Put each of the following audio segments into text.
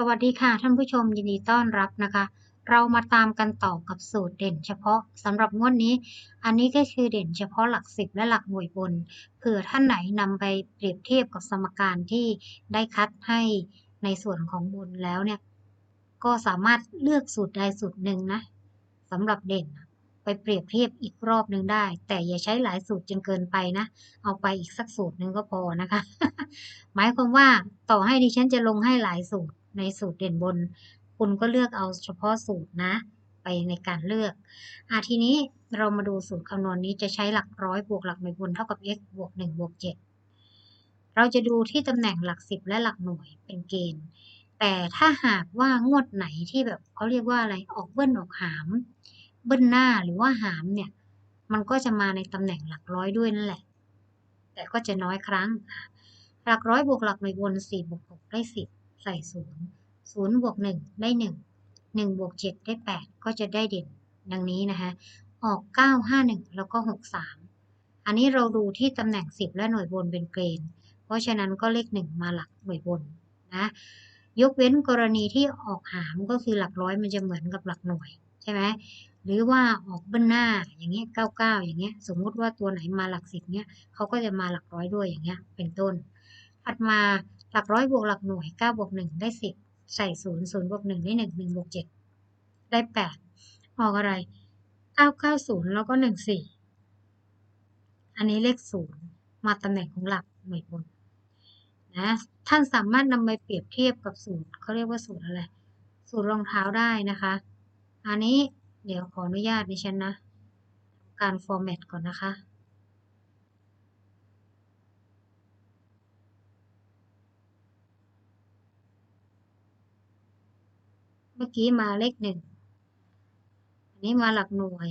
สวัสดีค่ะท่านผู้ชมยินดีต้อนรับนะคะ เรามาตามกันต่อกับสูตรเด่นเฉพาะสำหรับงวดนี้ อันนี้ก็คือเด่นเฉพาะหลักสิบและหลักหน่วยบนเผื่อท่านไหนนำไปเปรียบเทียบกับสมการที่ได้คัดให้ในส่วนของบนแล้วเนี่ย ก็สามารถเลือกสูตรใดสูตรหนึ่งนะสำหรับเด่นไปเปรียบเทียบอีกรอบหนึ่งได้ แต่อย่าใช้หลายสูตรจนเกินไปนะ เอาไปอีกสักสูตรหนึ่งก็พอนะคะ หมายความว่าต่อให้ดิฉันจะลงให้หลายสูตร ในสูตรเด่นบน คุณก็เลือกเอาเฉพาะสูตรนะ ไปในการเลือกอาทีนี้เรามาดูสูตรคำนวณนี้จะใช้หลักร้อยบวกหลักหน่วยบนเท่ากับ x บวก1บวก7เราจะดูที่ตำแหน่งหลักสิบและหลักหน่วยเป็นเกณฑ์ แต่ถ้าหากว่างวดไหนที่แบบเขาเรียกว่าอะไรออกเบิ้ลออกหาม เบิ้ลหน้าหรือว่าหามเนี่ย มันก็จะมาในตำแหน่งหลักร้อยด้วยนั่นแหละ แต่ก็จะน้อยครั้ง หลักร้อยบวกหลักหน่วยบน4บวก6ได้10 ใส่0 0บวก1ได้1 1บวก7ได้8ก็จะได้เด่นดังนี้นะคะ ออก9 5 1แล้วก็6 3อันนี้เราดูที่ตำแหน่ง10และหน่วยบนเป็นเกรนเพราะฉะนั้นก็เลข1มาหลักหน่วยบนนะยกเว้นกรณีที่ออกหามก็คือหลักร้อยมันจะเหมือนกับหลักหน่วยใช่ไหมหรือว่าออกเบิ้ลหน้าอย่างเงี้ย99อย่างเงี้ยสมมุติว่าตัวไหนมาหลักสิบเนี้ยเขาก็จะมาหลักร้อยด้วยอย่างเงี้ยเป็นต้นถัดมา หลักร้อยบวกหลักหน่วย9บวก1ได้10 ใส่ 0 0บวก1ได้ 1 1บวก7ได้ 8 ออกอะไร 990 แล้วก็ 14 อันนี้เลข 0 มาตำแหน่งของหลักหน่วยบนนะท่านสามารถนำไปเปรียบเทียบกับสูตรเขาเรียกว่าสูตรอะไร สูตรรองเท้าได้นะคะ อันนี้เดี๋ยวขออนุญาตดิฉันนะ การฟอร์แมตก่อนนะคะ เมื่อกี้มาเลขหนึ่งอันนี้มาหลักหน่วย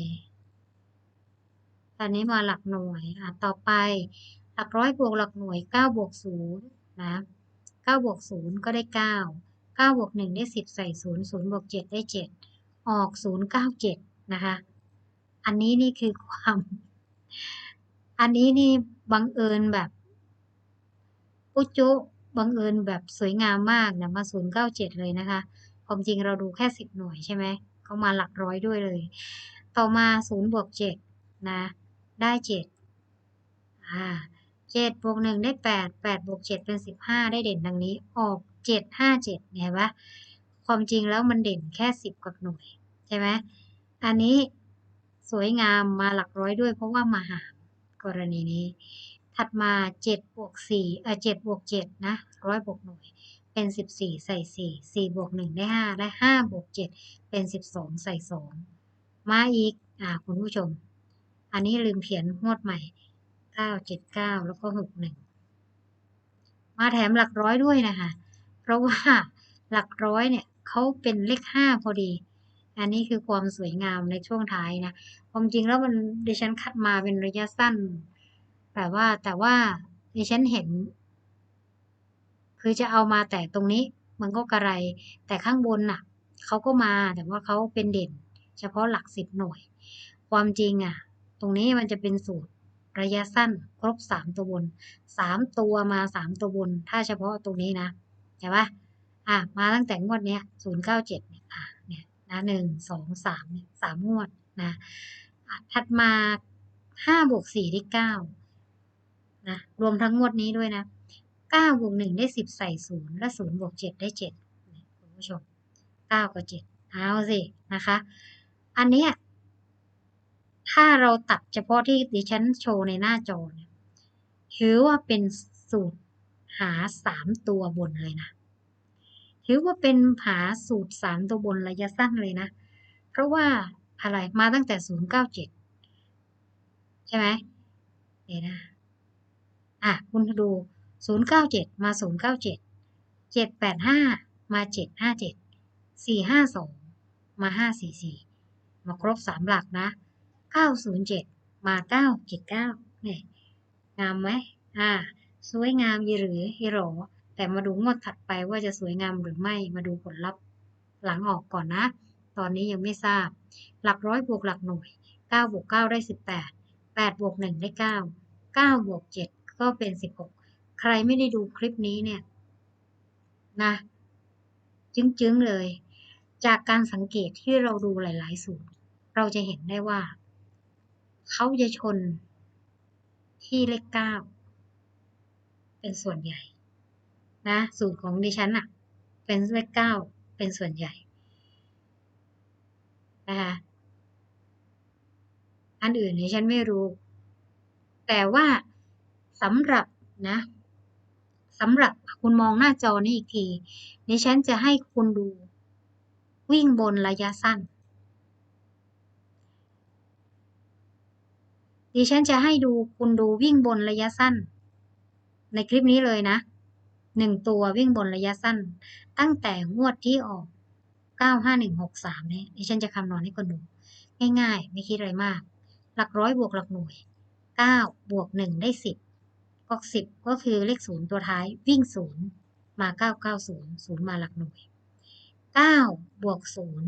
อันนี้มาหลักหน่วยอะต่อไปหลักร้อยบวกหลักหน่วยเก้าบวกศูนย์นะเก้าบวกศูนย์ก็ได้เก้าเก้าบวกหนึ่งได้สิบใส่ศูนย์ศูนย์บวกเจ็ดได้เจ็ดออกศูนย์เก้าเจ็ดนะคะ อันนี้นี่คือความ อันนี้นี่บังเอิญแบบอุจุบังเอิญแบบสวยงามมากนะมาศูนย์เก้าเจ็ดเลยนะคะ ความจริงเราดูแค่สิบหน่วยใช่ไหมเขามาหลักร้อยด้วยเลย ต่อมาศูนย์บวกเจ็ดนะ ได้เจ็ดอ่าเจ็ดบวกหนึ่งได้แปดแปดบวกเจ็ดเป็นสิบห้าได้เด่นดังนี้ ออกเจ็ดห้าเจ็ดเห็นปะความจริงแล้วมันเด่นแค่สิบกับหน่วยใช่ไหมอันนี้สวยงามมาหลักร้อยด้วยเพราะว่ามาหากรณีนี้ ถัดมาเจ็ดบวกสี่เออเจ็ดบวกเจ็ดนะร้อยบวกหน่วย เป็นสิบสี่ใส่สี่สี่บวกหนึ่งได้ห้าได้ห้าบวกเจ็ดเป็นสิบสองใส่สองมาอีก อ่า คุณผู้ชม อันนี้ลืมเขียนงวดใหม่เก้าเจ็ดเก้าแล้วก็หกหนึ่งมาแถมหลักร้อยด้วยนะคะ เพราะว่าหลักร้อยเนี่ยเขาเป็นเลขห้าพอดี อันนี้คือความสวยงามในช่วงท้ายนะ ความจริงแล้วมันดิฉันคัดมาเป็นระยะสั้น แต่ว่าแต่ว่าดิฉันเห็น คือจะเอามาแต่ตรงนี้มันก็กระไร แต่ข้างบนน่ะเขาก็มาแต่ว่าเขาเป็นเด่น เฉพาะหลักสิบหน่วย ความจริงอะ ตรงนี้มันจะเป็นสูตรระยะสั้นครบสามตัวบนสามตัวมาสามตัวบน ถ้าเฉพาะตรงนี้นะเห็นปะอะมาตั้งแต่งวดเนี้ยศูนย์เก้าเจ็ดเนี่ยอะเนี่ยนะหนึ่งสองสามสามงวดนะถัดมาห้าบวกสี่ได้เก้านะรวมทั้งงวดนี้ด้วยนะ เก้าบวกหนึ่งได้สิบใส่ศูนย์และศูนย์บวกเจ็ดได้เจ็ดคุณผู้ชมเก้ากับเจ็ดเอาสินะคะ อันเนี้ยถ้าเราตัดเฉพาะที่ดิฉันโชว์ในหน้าจอเนี่ยถือว่าเป็นสูตรหาสามตัวบนเลยนะถือว่าเป็นหาสูตรสามตัวบนระยะสั้นเลยนะ เพราะว่าอะไรมาตั้งแต่ศูนย์เก้าเจ็ดใช่ไหมเดี๋ยวนะ อะ คุณดู ศูนย์เก้าเจ็ดมาศูนย์เก้าเจ็ดเจ็ดแปดห้ามาเจ็ดห้าเจ็ดสี่ห้าสองมาห้าสี่สี่มาครบสามหลักนะ 907 มา 979เนี่ยงามไหมอ่า สวยงามยีหรือยีหรอแต่มาดูงวดถัดไปว่าจะสวยงามหรือไม่ มาดูผลลัพธ์หลังออกก่อนนะ ตอนนี้ยังไม่ทราบ หลักร้อยบวกหลักหน่วย 9 บวก 9 ได้ 18 8 บวก 1 ได้ 9 9 บวก 7 ก็เป็น 16 ใครไม่ได้ดูคลิปนี้เนี่ยนะจึ้งๆเลย จากการสังเกตที่เราดูหลาย ๆ สูตร เราจะเห็นได้ว่า เขาจะชนที่เลขเก้าเป็นส่วนใหญ่ นะ สูตรของดิฉันอะเป็นเลขเก้าเป็นส่วนใหญ่นะคะอันอื่นดิฉันไม่รู้ แต่ว่าสำหรับนะ สำหรับคุณมองหน้าจอนี้อีกทีดิฉันจะให้คุณดู วิ่งบนระยะสั้น ดิฉันจะให้ดูคุณดูวิ่งบนระยะสั้น ในคลิปนี้เลยนะหนึ่งตัววิ่งบนระยะสั้น ตั้งแต่งวดที่ออก 95163เนี่ยดิฉันจะคำนวณให้คุณดู ง่ายๆ ไม่คิดอะไรมาก หลักร้อยบวกหลักหน่วย 9 บวก 1 ได้ 10 ก็10ก็คือเลขศูนย์ตัวท้ายวิ่งศูนย์มา990 0มาหลักหน่วย9บวก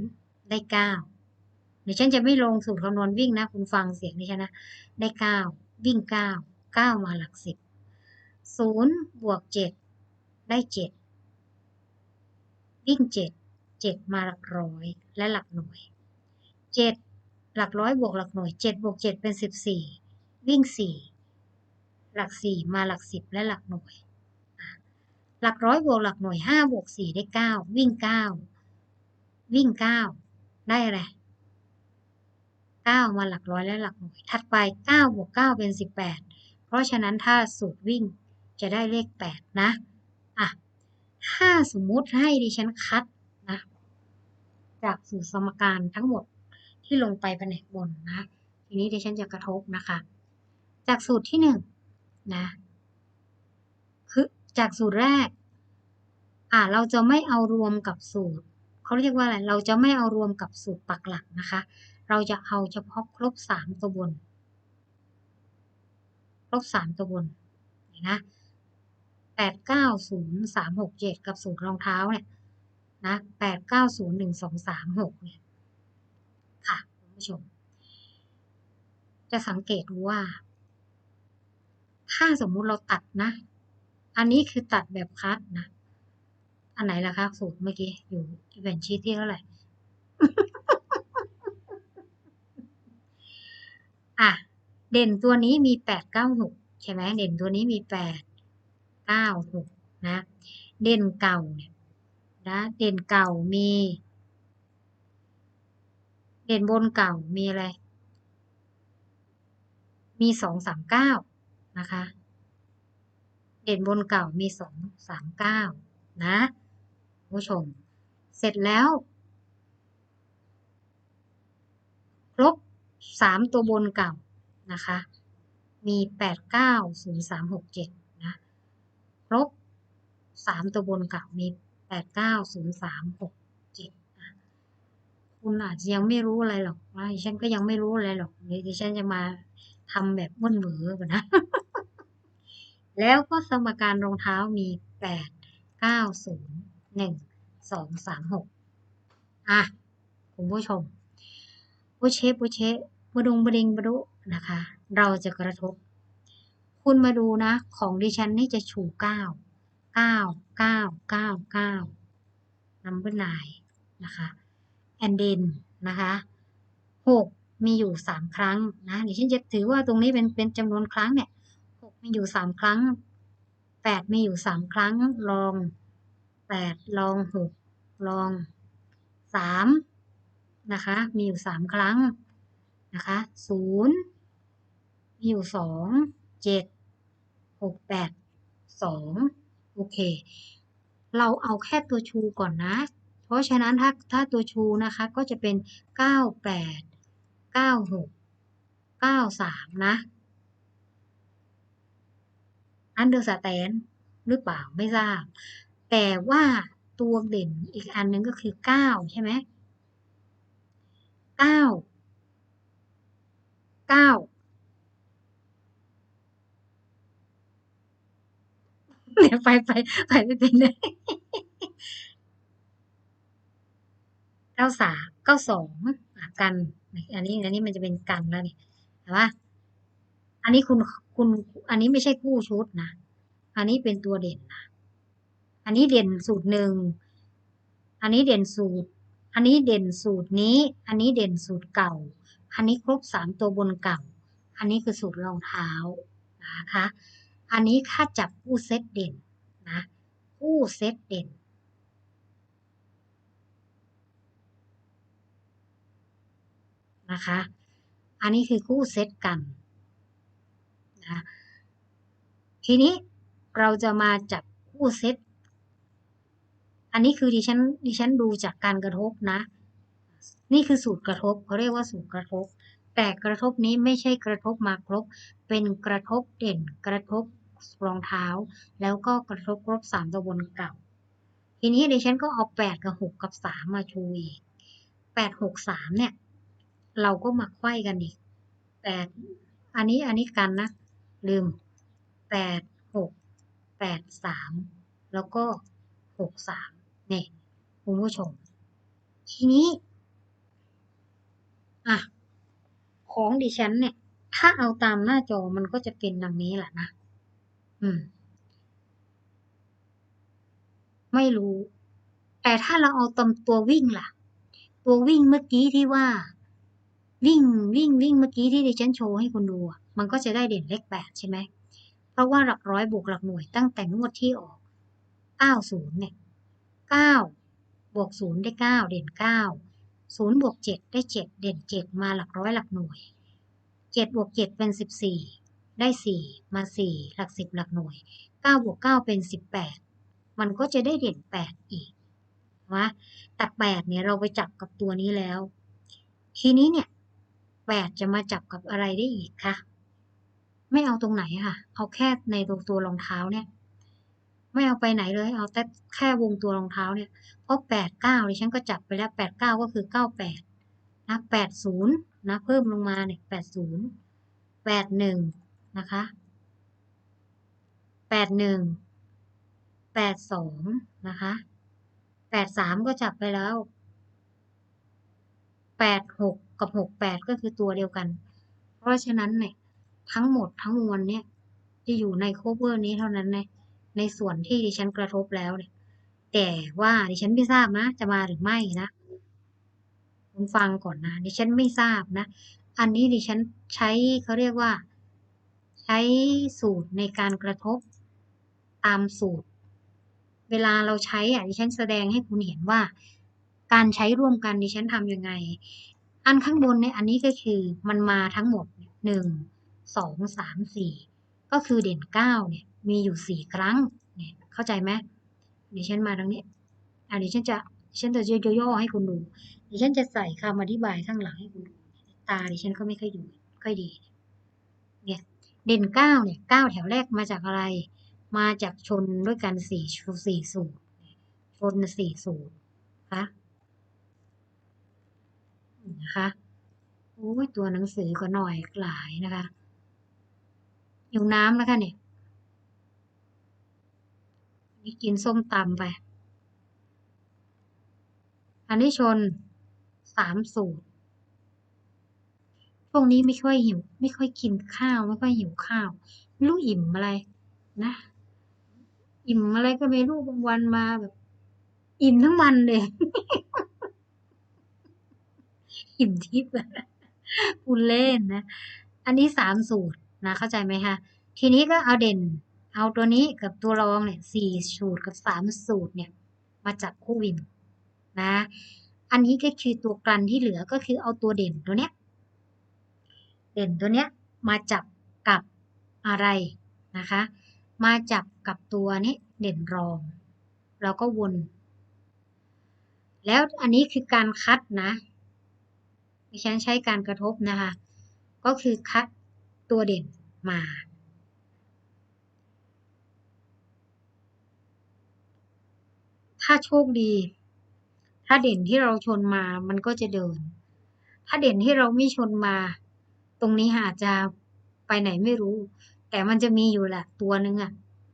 0ได้9ดิฉันจะไม่ลงสูตรคำนวณวิ่งนะ คุณฟังเสียงดิฉันนะ ได้9วิ่ง9 9มาหลัก10 0บวก7ได้7วิ่ง7 7มาหลักร้อยและหลักหน่วย7หลักร้อยบวกหลักหน่วย7บวก7เป็น14วิ่ง4 หลัก4มาหลัก10และหลักหน่วย หลักร้อยบวกหลักหน่วย5บวก4ได้9วิ่ง9วิ่ง9ได้อะไร9มาหลักร้อยและหลักหน่วย ถัดไป9บวก9เป็น18เพราะฉะนั้นถ้าสูตรวิ่งจะได้เลข8นะอะถ้าสมมุติให้ดิฉันคัดนะจากสูตรสมการทั้งหมดที่ลงไปแผนกบนนะ ทีนี้ดิฉันจะกระทบนะคะ จากสูตรที่หนึ่ง นะคือจากสูตรแรก อ่าเราจะไม่เอารวมกับสูตรเขาเรียกว่าอะไรเราจะไม่เอารวมกับสูตรปักหลักนะคะ เราจะเอาเฉพาะครบสามตัวบนครบสามตัวบนนะแปดเก้าศูนย์สามหกเจ็ดกับสูตรรองเท้าเนี่ยนะแปดเก้าศูนย์หนึ่งสองสามหกเนี่ยค่ะคุณผู้ชม จะสังเกตดูว่า ถ้าสมมุติเราตัดนะ อันนี้คือตัดแบบคัดนะ อันไหนล่ะคะสูตรเมื่อกี้อยู่แผ่นชีทที่เท่าไหร่ อะ เด่นตัวนี้มีแปดเก้าหกใช่ไหมเด่นตัวนี้มีแปดเก้าหกนะ เด่นเก่าเนี่ยนะ เด่นเก่ามี เด่นบนเก่ามีอะไร มีสองสามเก้า นะคะ เด่นบนเก่ามีสองสามเก้านะผู้ชม เสร็จแล้ว ครบสามตัวบนเก่านะคะ มีแปดเก้าศูนย์สามหกเจ็ดนะครบสามตัวบนเก่ามีแปดเก้าศูนย์สามหกเจ็ดคุณอาจจะยังไม่รู้อะไรหรอกว่าฉันก็ยังไม่รู้อะไรหรอกเดิฉันจะมาทำแบบม้วนเหมือกันนะ แล้วก็สมการรองเท้ามีแปดเก้าศูนย์หนึ่งสองสามหกอะ คุณผู้ชมผู้เชฟผู้เชฟบดุงบดิงบดุนะคะ เราจะกระทบ คุณมาดูนะ ของดิฉันนี่จะชูเก้าเก้าเก้าเก้าเก้านัมเบอร์ไนนะคะแอนเดนนะคะหกมีอยู่สามครั้งนะดิฉันจะถือว่าตรงนี้เป็นเป็นจำนวนครั้งเนี่ย มีอยู่สามครั้งแปดมีอยู่สามครั้ง ลองแปดลองหกลองสามนะคะ มีอยู่สามครั้งนะคะศูนย์มีอยู่สองเจ็ดหกแปดสองโอเค เราเอาแค่ตัวชูก่อนนะ เพราะฉะนั้นถ้าถ้าตัวชูนะคะก็จะเป็นเก้าแปดเก้าหกเก้าสามนะ อันเดอร์สแตนหรือเปล่าไม่ทราบ แต่ว่าตัวเด่นอีกอันหนึ่งก็คือเก้าใช่ไหมเก้าเก้าเดี๋ยวไปไปไปไม่เป็นเลยเก้าสามเก้าสองกัน อันนี้อันนี้มันจะเป็นกันแล้วนี่แต่ว่า อันนี้คุณ คุณอันนี้ไม่ใช่คู่ชุดนะ อันนี้เป็นตัวเด่นนะ อันนี้เด่นสูตรหนึ่ง อันนี้เด่นสูตร อันนี้เด่นสูตรนี้ อันนี้เด่นสูตรเก่า อันนี้ครบสามตัวบนเก่า อันนี้คือสูตรรองเท้านะคะ อันนี้ค่าจับคู่เซตเด่นนะคู่เซตเด่นนะคะ อันนี้คือคู่เซตกัน นะทีนี้เราจะมาจับคู่เซต อันนี้คือดิฉันดิฉันดูจากการกระทบนะ นี่คือสูตรกระทบเขาเรียกว่าสูตรกระทบ แต่กระทบนี้ไม่ใช่กระทบมาครบ เป็นกระทบเด่นกระทบรองเท้า แล้วก็กระทบครบสามตัวบนเก่า ทีนี้ดิฉันก็เอาแปดกับหกกับสามมาชูอีกแปดหกสามเนี่ย เราก็มาไขว้กันอีกแปดอันนี้อันนี้กันนะ ลืมแปดหกแปดสามแล้วก็หกสามเนี่ยคุณผู้ชม ทีนี้ อะ ของดิฉันเนี่ย ถ้าเอาตามหน้าจอมันก็จะเป็นดังนี้แหละนะ อืม ไม่รู้ แต่ถ้าเราเอาตำตัววิ่งล่ะ ตัววิ่งเมื่อกี้ที่ว่า วิ่งวิ่งวิ่งเมื่อกี้ที่ดิฉันโชว์ให้คุณดู มันก็จะได้เด่นเลขแปดใช่ไหม เพราะว่าหลักร้อยบวกหลักหน่วยตั้งแต่งวดที่ออกเก้าศูนย์เนี่ยเก้าบวกศูนย์ได้เก้าเด่นเก้าศูนย์บวกเจ็ดได้เจ็ดเด่นเจ็ดมาหลักร้อยหลักหน่วยเจ็ดบวกเจ็ดเป็นสิบสี่ได้สี่มาสี่หลักสิบหลักหน่วยเก้าบวกเก้าเป็นสิบแปดมันก็จะได้เด่นแปดอีกนะแต่แปดเนี่ยเราไปจับกับตัวนี้แล้ว ทีนี้เนี่ย แปดจะมาจับกับอะไรได้อีกคะไม่เอาตรงไหนค่ะ เอาแค่ในตัวตัวรองเท้าเนี่ย ไม่เอาไปไหนเลย เอาแต่แค่วงตัวรองเท้าเนี่ย เพราะแปดเก้าดิฉันก็จับไปแล้วแปดเก้าก็คือเก้าแปดนะแปดศูนย์นะเพิ่มลงมาเนี่ยแปดศูนย์แปดหนึ่งนะคะแปดหนึ่งแปดสองนะคะแปดสามก็จับไปแล้ว แปดหกกับหกแปดก็คือตัวเดียวกัน เพราะฉะนั้นเนี่ยทั้งหมดทั้งมวลเนี่ยจะอยู่ในโคเวอร์นี้เท่านั้นในในส่วนที่ดิฉันกระทบแล้วเนี่ยแต่ว่าดิฉันไม่ทราบนะ จะมาหรือไม่นะคุณฟังก่อนนะดิฉันไม่ทราบนะ อันนี้ดิฉันใช้เขาเรียกว่า ใช้สูตรในการกระทบตามสูตร เวลาเราใช้อะดิฉันแสดงให้คุณเห็นว่า การใช้ร่วมกันดิฉันทำยังไง อันข้างบนเนี่ยอันนี้ก็คือมันมาทั้งหมดหนึ่งสองสามสี่ก็คือเด่นเก้าเนี่ยมีอยู่สี่ครั้งเนี่ยเข้าใจไหมดิฉันมาทางนี้อันนี้ฉันจะฉันจะย่อๆให้คุณดูดิฉันจะใส่คำอธิบายข้างหลังให้คุณดูตาดิฉันก็ไม่ค่อยดูค่อยดีเนี่ยเด่นเก้าเนี่ยเก้าแถวแรกมาจากอะไร มาจากชนด้วยกันสี่สี่สูตรชนสี่สูตรคะ นะคะโอ้ยตัวหนังสือก็หน่อยหลายนะคะอยู่น้ำนะคะเนี่ยนี่กินส้มตำไป อันนี้ชนสามสูตรช่วงนี้ไม่ค่อยหิว ไม่ค่อยกินข้าว ไม่ค่อยหิวข้าวไม่รู้อิ่มอะไรนะ อิ่มอะไรก็ไม่รู้บางวันมาแบบ อิ่มทั้งวันเลย อิ่มทิพย์พูดเล่นนะ อันนี้สามสูตรนะเข้าใจไหมคะ ทีนี้ก็เอาเด่น เอาตัวนี้กับตัวรองเนี่ยสี่สูตรกับสามสูตรเนี่ย มาจับคู่วินนะ อันนี้ก็คือตัวกลันที่เหลือก็คือเอาตัวเด่นตัวเนี้ย เด่นตัวเนี้ยมาจับกับอะไรนะคะ มาจับกับตัวนี้เด่นรอง เราก็วน แล้วอันนี้คือการคัดนะ ดิฉันใช้การกระทบนะคะ ก็คือคัดตัวเด่นมา ถ้าโชคดี ถ้าเด่นที่เราชนมามันก็จะเดิน ถ้าเด่นที่เราไม่ชนมา ตรงนี้อาจจะไปไหนไม่รู้ แต่มันจะมีอยู่แหละตัวนึงอะ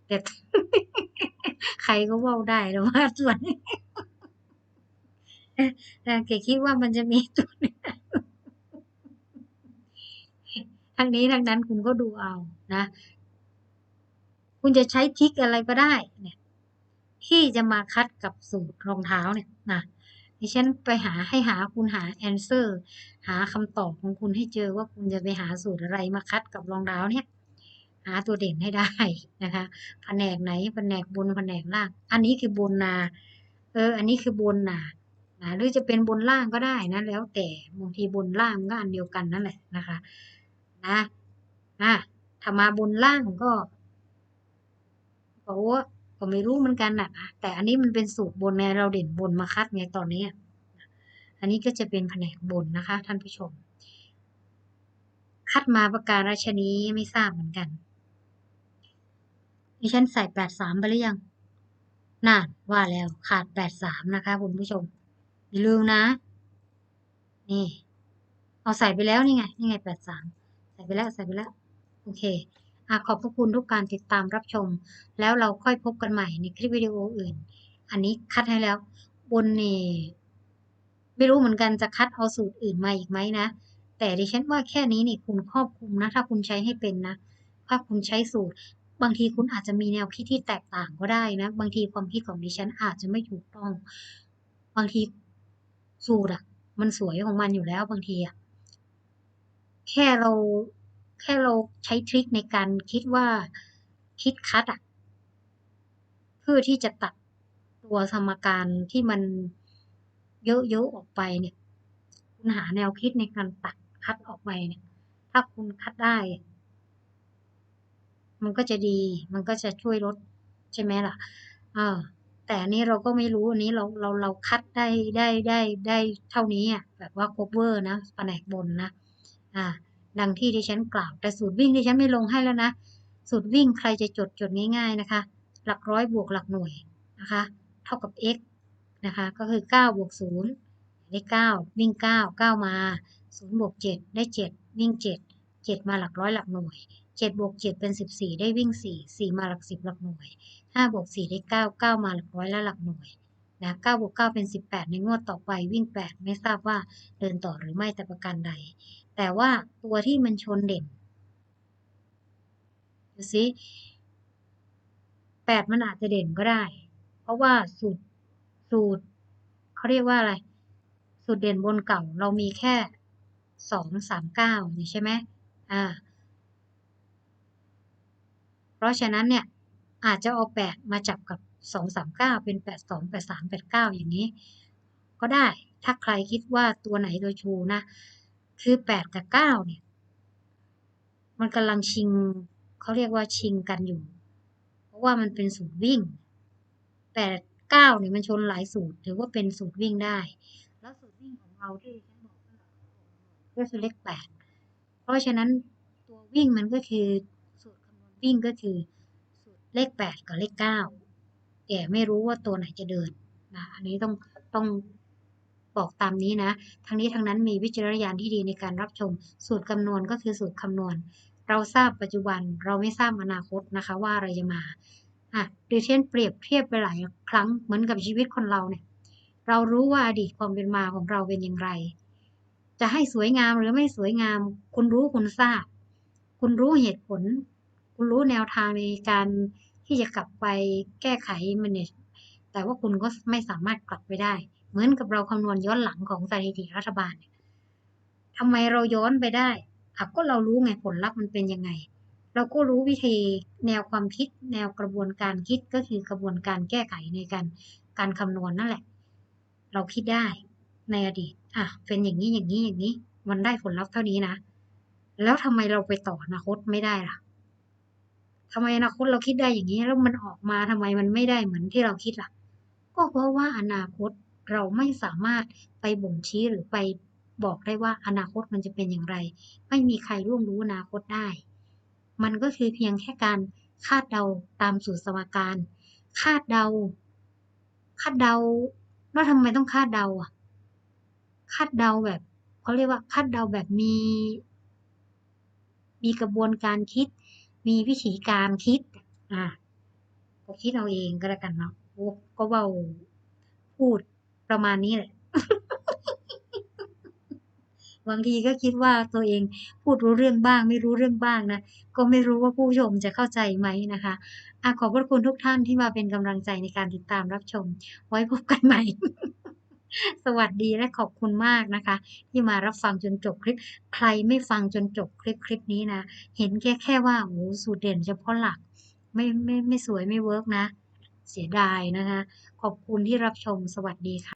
แต่ใครก็ว่าได้แล้วว่าส่วน เกคิดว่ามันจะมีตัวนึงทั้งนี้ทั้งนั้นคุณก็ดูเอานะ คุณจะใช้ทิกอะไรก็ได้เนี่ย ที่จะมาคัดกับสูตรรองเท้าเนี่ยนะดิฉันไปหาให้หาคุณหา answer หาคำตอบของคุณให้เจอว่าคุณจะไปหาสูตรอะไรมาคัดกับรองเท้าเนี่ย หาตัวเด่นให้ได้นะคะแผนกไหนแผนกบนแผนกล่าง อันนี้คือบนนา เออ อันนี้คือบนนา นะหรือจะเป็นบนล่างก็ได้นะแล้วแต่บางทีบนล่างก็อันเดียวกันนั่นแหละนะคะนะนะถ้ามาบนล่างก็ก็ว่าก็ไม่รู้เหมือนกันนะแต่อันนี้มันเป็นสูตรบนไงเราเด่นบนมาคัดไงตอนนี้อันนี้ก็จะเป็นแผนกบนนะคะ ท่านผู้ชม คัดมาประการราชนี้ไม่ทราบเหมือนกันดิฉันใส่แปดสามไปหรือยังน่าว่าแล้วขาดแปดสามนะคะคุณผู้ชม อย่าลืมนะ นี่ เอาใส่ไปแล้วนี่ไง นี่ไงแปดสามใส่ไปแล้วใส่ไปแล้ว โอเคอขอบพระคุณทุกการติดตามรับชม แล้วเราค่อยพบกันใหม่ในคลิปวิดีโออื่น อันนี้คัดให้แล้ว บนนี่ไม่รู้เหมือนกันจะคัดเอาสูตรอื่นมาอีกไหมนะ แต่ดิฉันว่าแค่นี้นี่คุณครอบคลุมนะ ถ้าคุณใช้ให้เป็นนะ ถ้าคุณใช้สูตร บางทีคุณอาจจะมีแนวคิดที่แตกต่างก็ได้นะ บางทีความคิดของดิฉันอาจจะไม่ถูกต้อง บางที สูตรอะมันสวยของมันอยู่แล้วบางทีอะแค่เราแค่เราใช้ทริคในการคิดว่าคิดคัดอะเพื่อที่จะตัดตัวสมการที่มันเยอะๆออกไปเนี่ย คุณหาแนวคิดในการตัดคัดออกไปเนี่ย ถ้าคุณคัดได้ มันก็จะดี มันก็จะช่วยลดใช่ไหมล่ะเออ แต่อันนี้เราก็ไม่รู้อันนี้เราเราเราคัดได้ได้ได้ได้เท่านี้อะแบบว่า cover นะแผนกบนนะอ่าดังที่ดิฉันกล่าว แต่สูตรวิ่งดิฉันไม่ลงให้แล้วนะ สูตรวิ่งใครจะจดจดง่ายๆนะคะ หลักร้อยบวกหลักหน่วยนะคะ เท่ากับ x นะคะ ก็คือ 9 บวก 0 ได้ 9 วิ่ง 9 9 มา 0 บวก 7 ได้ 7 วิ่ง 7 7 มาหลักร้อยหลักหน่วย 7บวก7เป็น14ได้วิ่ง4 4มาหลัก10หลักหน่วย5บวก4ได้9 9มาหลักร้อยและหลักหน่วยนะ9บวก9เป็น18ในงวดต่อไปวิ่ง8ไม่ทราบว่าเดินต่อหรือไม่แต่ประการใด แต่ว่าตัวที่มันชนเด่นดูสิ8มันอาจจะเด่นก็ได้ เพราะว่าสูตรสูตรเขาเรียกว่าอะไร สูตรเด่นบนเก่าเรามีแค่สองสามเก้านี่ใช่ไหมอ่า ราะฉะนั้นเนี่ยอาจจะเอาแปดมาจับกับสองสามเก้าเป็นแปดสองแปดสามแปดเก้าอย่างนี้ ก็ได้ถ้าใครคิดว่าตัวไหนตัวชูนะ คือแปดกับเก้าเนี่ย มันกำลังชิงเขาเรียกว่าชิงกันอยู่ เพราะว่ามันเป็นสูตรวิ่งแปดเก้าเนี่ยมันชนหลายสูตรถือว่าเป็นสูตรวิ่งได้ แล้วสูตรวิ่งของเราที่ฉันบอกก็คือเลขแปดเพราะฉะนั้นตัววิ่งมันก็คือ วิ่งก็คือสูตรเลขแปดกับเลขเก้าแต่ไม่รู้ว่าตัวไหนจะเดินนะอันนี้ต้องต้องบอกตามนี้นะ ทั้งนี้ทั้งนั้นมีวิจารณญาณที่ดีในการรับชม สูตรคำนวณก็คือสูตรคำนวณ เราทราบปัจจุบันเราไม่ทราบอนาคตนะคะว่าอะไรจะมาอะดิเช่นเปรียบเทียบไปหลายครั้งเหมือนกับชีวิตคนเราเนี่ย เรารู้ว่าอดีตความเป็นมาของเราเป็นอย่างไร จะให้สวยงามหรือไม่สวยงาม คุณรู้คุณทราบ คุณรู้เหตุผล คุณรู้แนวทางในการที่จะกลับไปแก้ไขมันเนี่ยแต่ว่าคุณก็ไม่สามารถกลับไปได้ เหมือนกับเราคำนวณย้อนหลังของสถิติรัฐบาลทำไมเราย้อนไปได้อะก็เรารู้ไงผลลัพธ์มันเป็นยังไง เราก็รู้วิธีแนวความคิด แนวกระบวนการคิดก็คือกระบวนการแก้ไขในการการคำนวณนั่นแหละ เราคิดได้ในอดีตอะเป็นอย่างนี้อย่างนี้อย่างนี้ มันได้ผลลัพธ์เท่านี้นะ แล้วทำไมเราไปต่ออนาคตไม่ได้ล่ะ ทำไมอนาคตเราคิดได้อย่างนี้ แล้วมันออกมาทำไมมันไม่ได้เหมือนที่เราคิดล่ะ ก็เพราะว่าอนาคตเราไม่สามารถไปบ่งชี้หรือไปบอกได้ว่าอนาคตมันจะเป็นอย่างไร ไม่มีใครร่วงรู้อนาคตได้ มันก็คือเพียงแค่การคาดเดาตามสูตรสมการ คาดเดา คาดเดาแล้วทำไมต้องคาดเดาอะ คาดเดาแบบเขาเรียกว่าคาดเดาแบบมี มีกระบวนการคิด มีวิธีการคิด อ่าก็คิดเอาเองก็แล้วกันเนาะก็เบาพูดประมาณนี้แหละ บางทีก็คิดว่าตัวเองพูดรู้เรื่องบ้าง ไม่รู้เรื่องบ้างนะ ก็ไม่รู้ว่าผู้ชมจะเข้าใจไหมนะคะอะขอบพระคุณทุกท่านที่มาเป็นกำลังใจในการติดตามรับชม ไว้พบกันใหม่ สวัสดีและขอบคุณมากนะคะ ที่มารับฟังจนจบคลิป ใครไม่ฟังจนจบคลิปคลิปนี้นะ เห็นแค่แค่ว่าโอ้โหสูตรเด่นเฉพาะหลัก ไม่ไม่ไม่สวยไม่เวิร์กนะ เสียดายนะคะ ขอบคุณที่รับชมสวัสดีค่ะ